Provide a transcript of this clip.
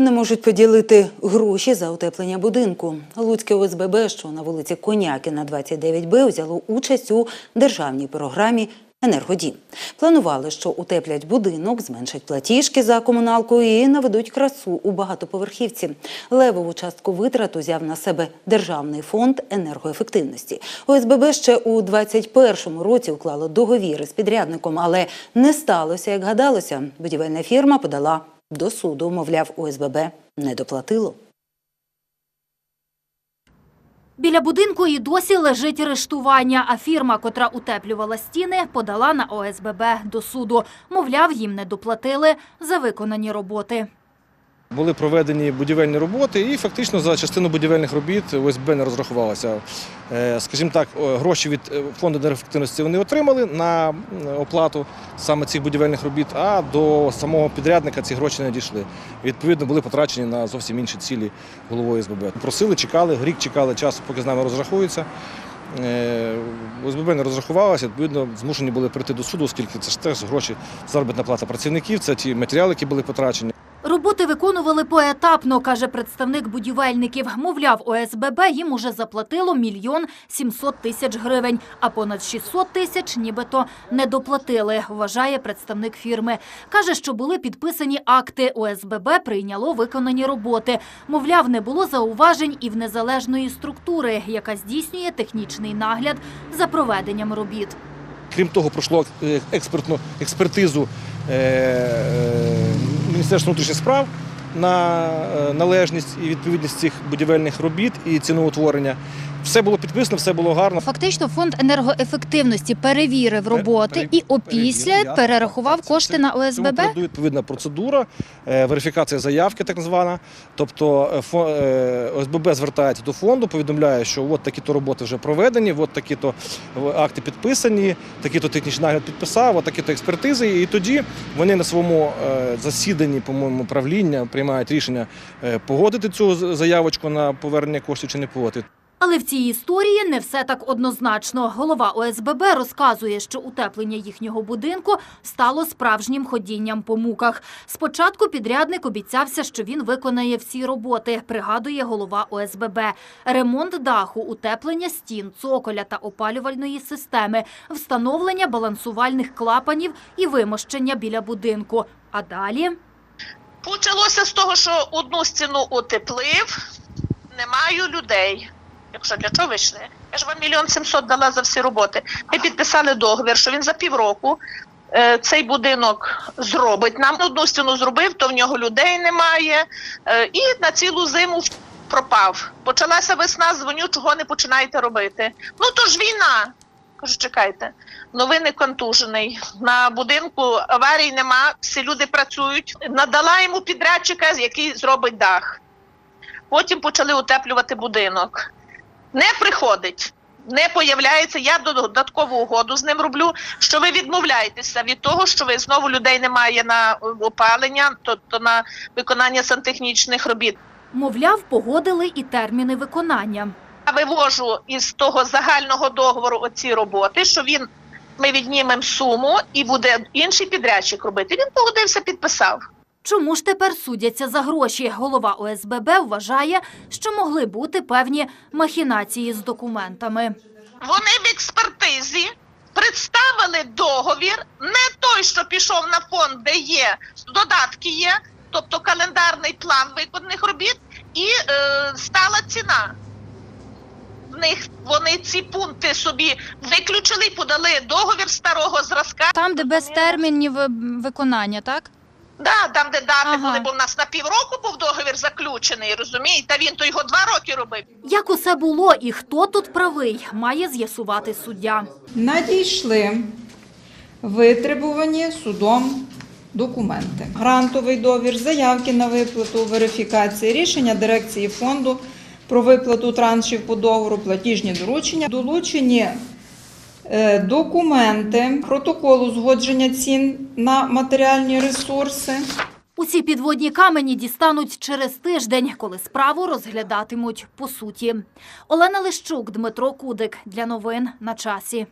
Не можуть поділити гроші за утеплення будинку. Луцьке ОСББ, що на вулиці Конякіна 29Б, взяло участь у державній програмі Енергодім. Планували, що утеплять будинок, зменшать платіжки за комуналку і наведуть красу у багатоповерхівці. Левову частку витрат узяв на себе Державний фонд енергоефективності. ОСББ ще у 2021 році уклало договіри з підрядником, але не сталося, як гадалося. Будівельна фірма подала до суду, мовляв, ОСББ не доплатило. Біля будинку і досі лежить арештування, а фірма, котра утеплювала стіни, подала на ОСББ до суду. Мовляв, їм не доплатили за виконані роботи. Були проведені будівельні роботи, і фактично за частину будівельних робіт ОСБ не розрахувалася. Е, Скажімо так, гроші від е, фонду енергоефективності вони отримали на оплату саме цих будівельних робіт, а до самого підрядника ці гроші не дійшли. Відповідно, були потрачені на зовсім інші цілі головою ОСББ. Просили, чекали, рік чекали часу, поки з нами розрахуються. Е, ОСББ не розрахувалася, відповідно, змушені були прийти до суду, оскільки це ж теж гроші, заробітна плата працівників, це ті матеріали, які були потрачені. Роботи виконували поетапно, каже представник будівельників. Мовляв, ОСББ їм уже заплатило мільйон сімсот тисяч гривень, а понад 600 тисяч нібито не доплатили, вважає представник фірми. Каже, що були підписані акти. ОСББ прийняло виконані роботи. Мовляв, не було зауважень і в незалежної структури, яка здійснює технічний нагляд за проведенням робіт. Крім того, пройшло е, експертну експертизу е, Міністерства внутрішніх справ на е, належність і відповідність цих будівельних робіт і ціноутворення. Все було підписано, все було гарно. Фактично, фонд енергоефективності перевірив роботи і опісля перерахував кошти на ОСББ. передує відповідна процедура, е, верифікація заявки, так звана. Тобто е, е, ОСББ звертається до фонду, повідомляє, що от такі-то роботи вже проведені, от такі-то акти підписані, такий-то технічний нагляд підписав, от такі-то експертизи. І тоді вони на своєму засіданні, по-моєму, правління приймають рішення погодити цю заявочку на повернення коштів чи не погодити. Але в цій історії не все так однозначно. Голова ОСББ розказує, що утеплення їхнього будинку стало справжнім ходінням по муках. Спочатку підрядник обіцявся, що він виконає всі роботи, пригадує голова ОСББ. Ремонт даху, утеплення стін, цоколя та опалювальної системи, встановлення балансувальних клапанів і вимощення біля будинку. А далі... Почалося з того, що одну стіну утеплив, не маю людей. Якщо для чого вийшли? Я ж вам мільйон сімсот дала за всі роботи. Ми підписали договір, що він за півроку е, цей будинок зробить. Нам одну стіну зробив, то в нього людей немає. Е, і на цілу зиму пропав. Почалася весна, дзвоню, чого не починаєте робити. Ну то ж війна. Кажу, чекайте, новини контужений. На будинку аварій нема, всі люди працюють. Надала йому підрядчика, який зробить дах. Потім почали утеплювати будинок. Не приходить, не появляється. Я додаткову угоду з ним роблю. Що ви відмовляєтеся від того, що ви знову людей немає на е, опалення, тобто на виконання сантехнічних робіт. Мовляв, погодили і терміни виконання. Я вивожу із того загального договору оці роботи, що він ми віднімемо суму і буде інший підрядчик робити. Він погодився, підписав. Чому ж тепер судяться за гроші? Голова ОСББ вважає, що могли бути певні махінації з документами. Вони в експертизі представили договір, не той, що пішов на фонд, де є додатки є, тобто календарний план виконаних робіт, і е, стала ціна. В них вони ці пункти собі виключили і подали договір старого зразка. Там, де без термінів виконання, так? Да, там, де дати Ага. були, бо в нас на півроку був договір заключений, розумієте? Він то його два роки робив. Як усе було і хто тут правий, має з'ясувати суддя. Надійшли витребувані судом документи. Грантовий довір, заявки на виплату, верифікація, рішення дирекції фонду про виплату траншів по договору, платіжні доручення, долучені документи протокол узгодження цін на матеріальні ресурси. Усі підводні камені дістануть через тиждень, коли справу розглядатимуть по суті. Олена Лищук, Дмитро Кудик. Для новин на часі.